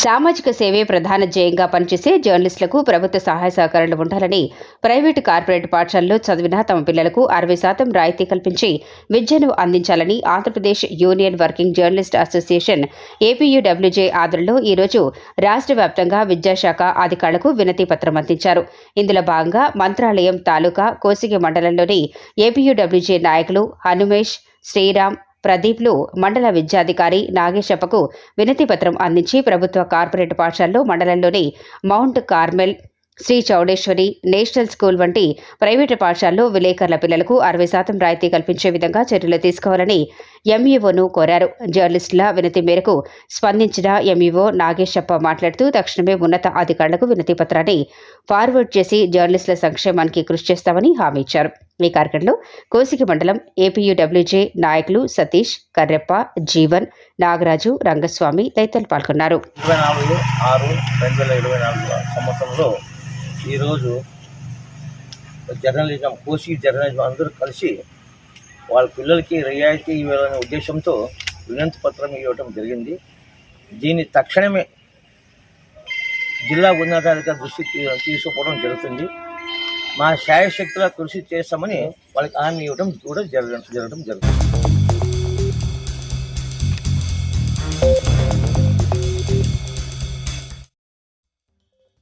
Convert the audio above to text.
సామాజిక సేవే ప్రధాన ధ్యేయంగా పనిచేసే జర్నలిస్టులకు ప్రభుత్వ సహాయ సహకారాలు ఉండాలని ప్రైవేటు కార్పొరేట్ పాఠశాలలో చదివిన తమ పిల్లలకు అరవై శాతం రాయితీ కల్పించి విద్యను అందించాలని Andhra Pradesh union working journalist association APUWJ ఆధ్వర్యంలో ఈరోజు రాష్ట్ర వ్యాప్తంగా విద్యాశాఖ అధికారులకు వినతి పత్రం అందించారు. ఇందులో భాగంగా మంత్రాలయం తాలూకా కోసిగి మండలంలోని ఏపీయూడబ్ల్యూజే నాయకులు హనుమేష్ శ్రీరామ్ ప్రదీప్లు మండల విద్యాధికారి నాగేశప్పకు వినతిపత్రం అందించి ప్రభుత్వ కార్పొరేట్ పాఠశాలలో మండలంలోని Mount Carmel Sri Chowdeshwari national school వంటి ప్రైవేటు పాఠశాలలో విలేకరుల పిల్లలకు అరవై శాతం రాయితీ కల్పించే విధంగా చర్యలు తీసుకోవాలని ఎంఈఓను కోరారు. జర్నలిస్టుల వినతి మేరకు స్పందించిన ఎంఈఓ నాగేశప్ప మాట్లాడుతూ తక్షణమే ఉన్నత అధికారులకు వినతి పత్రాన్ని ఫార్వర్డ్ చేసి జర్నలిస్టుల సంక్షేమానికి కృషి చేస్తామని హామీ ఇచ్చారు. ఈ కార్యక్రమంలో కోసికి మండలం ఏపీయూడబ్ల్యూజే నాయకులు సతీష్ కర్రెప్ప జీవన్ నాగరాజు రంగస్వామి తదితరులు పాల్గొన్నారు. ఇరవై నాలుగు ఆరు రెండు వేల ఇరవై నాలుగు సంవత్సరంలో ఈరోజు జర్నలిజం కోసి జర్నలిజం అందరూ కలిసి వాళ్ళ పిల్లలకి రియాయితీ ఇవ్వాలనే ఉద్దేశంతో వినంతి పత్రం ఇవ్వటం జరిగింది. దీన్ని తక్షణమే జిల్లా ఉన్నతాధికారి దృష్టి తీసుకోవడం జరుగుతుంది. మా శాయశక్తుల కృషి చేస్తామని వాళ్ళకి హామీ ఇవ్వడం కూడా జరగడం జరగడం జరుగుతుంది.